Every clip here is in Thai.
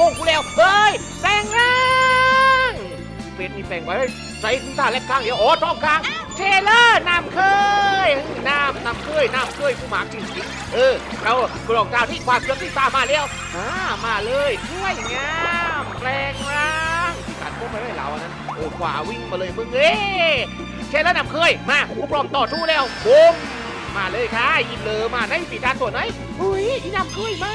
โมงกูแล้ว เฮ้ยแปลงร่างเป็นนี่แปลงไว้ใส่ท่าเล็กข้างเดียวโอ้ท้องกลางเทเลอร์น้ำเคยน้ำน้ำเคยน้ำเคยกูหมากจริงๆเออเรากรองดาวที่ความเชื่อที่ตามมาแล้วอ่ามาเลยช่วยงามแปลงร่างที่การพวกไม่ได้เราอันนั้นเออขวาวิ่งมาเลยมึงเอ้เทเลอร์น้ำเคยมากูพร้อมต่อทูแล้วบุ้มมาเลยค่ะยินเลยมาในปีการตัวไหนอุ้ยอีน้ำเคยมา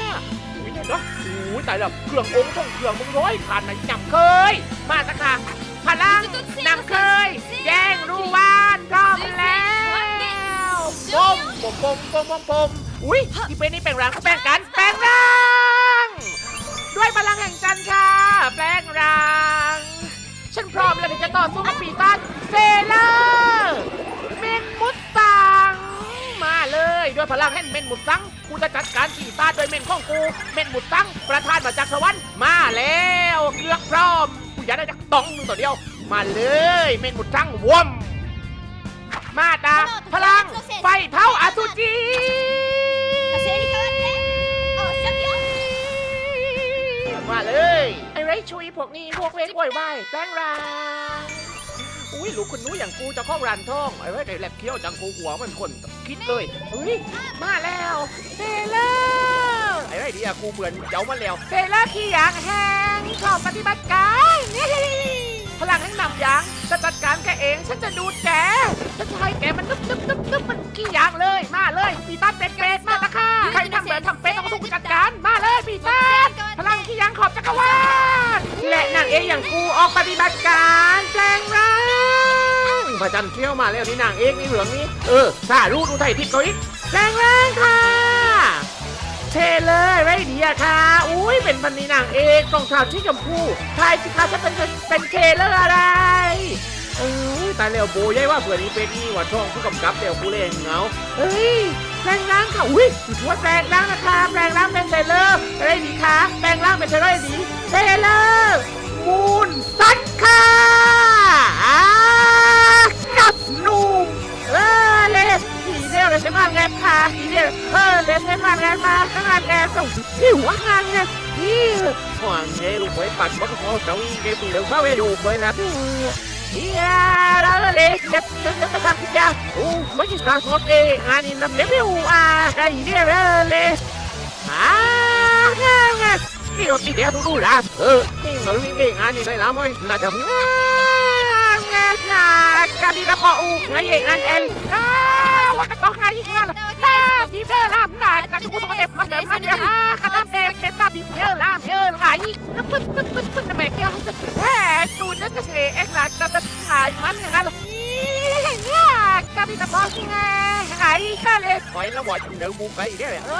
เนาะโอ้ยตายแล้วเครื่ององค์ต้องเครื่องมึงร้อยขันนะจำเคย มาสักค่ะพลังนำเคย แย่งรูวานพร้อมแล้วปมปมปมปมปมปมอุ้ยที่เป็นนี่แปลงร่างก็แปลงกันแปลงร่างด้วยพลังแห่งจันทร์ค่ะ แปลงร่าง ฉันพร้อมแล้วที่จะต่อสู้กับปีศาจเซเลอร์ ด้วยพลังแห่งเมนหมุดซังกูจะจัดการปีศาจโดยเมนของกูเมนหมุดซังประธานมาจากสวรรค์มาแล้วเกือกพร้อมกูอยากได้จากต้องมึงตัวเดียว มาเลยเมนหมุดซังวอมมาตาพลังไฟเผาอาซูจิ 火星に変わっておっしゃっよ มาเลยไอ้ไรชุยพวกนี้พวกเวกโวยวายแป้งราง อุ้ยลูกคุณนู้อย่างกูจะข้องรันท่องไอ้ไรไอ้แหลบเคี้ยวจังกูหัวมันคนคิดเลยเฮ้ยมาแล้วเซเลอร์ไอ้ไรดีอะกูเหมือนเจ้ามาแล้วเซเลอร์ขี้ยางแห้งชอบปฏิบัติการนี่พลังแห่งนำยางจะจัดการแกเองฉันจะดูดแกฉันจะให้แกมันนึบนึบนึบนึบมันขี้ยางเลยมาเลยปีตาเป็ดเป็ดมาตะค่ะใครทำแบบทำเป็ดต้องถูกจัดการมาเลยปีตาพลังขี้ยางขอบจักรวาลและนางเอกอย่างกูออกปฏิบัติการแปลงร่าง พระจันทร์เที่ยวมาแล้วนี่นางเอกนี่เหลืองนี้เออสารูดูไทยทิพย์เขาอีกแรงแรงค่ะเทเลยไรเดียค่ะ อุ้ยเป็นพันนีนางเอกรองเท้าที่ชมพูทายสิคะจะเป็นเป็นเทเลอร์อะไรเอ้ยตายแล้วโบยัยว่าเผื่อนี้เป็นนี่ว่าช่องผู้กำกับเดี๋ยวผู้เล่นเงาเฮ้ยแปลงร่างค่ะ อุ้ยถือว่าแปลงร่างนะคะแปลงร่างเป็นเทเลอร์อะไรดีคะแปลงร่างเป็นเทเลอร์ดีเทเลอร์มูนซัดค่ะ เลยใช่ไหมงานมาทั้งงานแกส่งที่หัวงานเนี่ยนี่ห่วงเจลูกไว้ปัดบักพอเจ้าเกปีเหลืองเข้าไปอยู่ไปนะเฮียแล้วเลยจะจะจะทำกิจกาโอ้ไม่ใช่การสดเองงานนี้น้ำเลี้ยวอะไอ้เดียเลยอ่างานงานนี่เราตีเดียวทุกๆนะเออนี่เราเองงานนี้ได้แล้วมั้ยน่าจะงานงานการดีแล้วก็อู้ไงเองงานเอ็นอ้าวว่าก็ต้องงานอีกงาน ตาดีเพื่อลำได้กันทุกคนเอ็มมันเดิมมันเดียอะกันน้ำเอ็มเป็นตาดีเพื่อลำเพื่อไหลปึ๊ดปึ๊ดปึ๊ดปึ๊ดทำไมเกี่ยวแหมตูนั่นจะเสียเอ็กซ์ลักจะจะถ่ายมันอย่างนั้นหรอเนี่ยการดีแต่พอไงไอ้ข้าเลยปล่อยแล้วบ่อยเดี๋ยวมูไปอีกแล้วเอ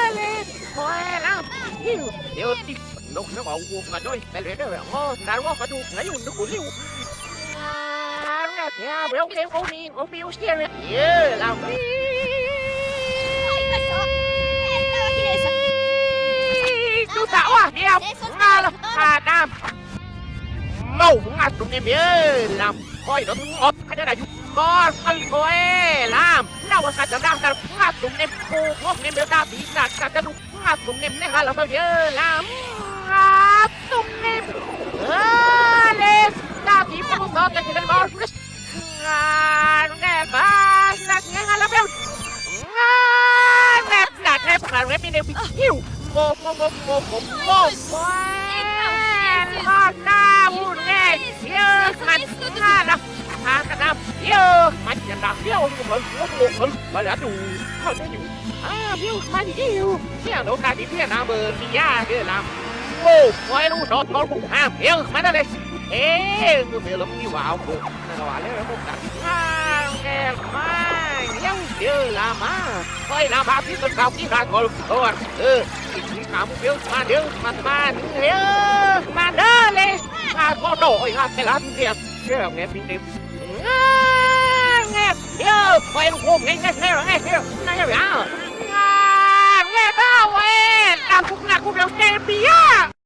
อเลยปล่อยแล้วหิวเดี๋ยวติ๊กนก nó bảo vuông mà đôi mẹ lẽ đó là ngon đã quá phải đu nãy dùng nó của liu nha béo kéo cô đi cô biêu xe nè yeah làm tảo à đi không nga là hà nam mâu nga tụi em nhớ làm coi nó ngọt cái đó là giúp con ơi thôi làm nào mà cả đang đang nga tụi em cô ngọt em béo ta bị nạt cả cái nga tụi em này nga là bao nhiêu làm nga tụi em ơ lên ta chỉ muốn có cái gì đó nga nghe ba là nghe nga là béo nga nghe là nghe là nghe mình đều bị hiu mô mô mô mô mô mô mô ข้าหน้าบุญแน่เยอะมันหน้าดักทากระดับเยอะมันจะดักเยอะเหมือนหัวโขกมันมาแล้วดูเขาจะอยู่อ่าเบี้ยวมันอยู่เที่ยโนกาดีเที่ยน้ำเบอร์ที่ยาเยอะน้ำโอ้ไว้รู้ดอกเขาบุกห้ามเบี้ยวมันอะไรเอ๊ะคือเบี้ยวแล้วมีวาวบุกนั่นว่าแล้วบุกกันอ่าแกมาเยี่ยมเยอะลามาคอยลามาที่ต้นเขาที่ขาดคนตัวเออขามุกเดียวมาเดียวมามาเดียวมาเด้อเลยมาโคโดยมาแต่ละเดียวเชื่อแง่ปีเดียวแง่เดียวไปลูกผมแง่แง่แง่แง่เดียวนั่นอย่างแง่เบ้าเว้ยตามคุกหนักคุกเดียวแง่ปีอะ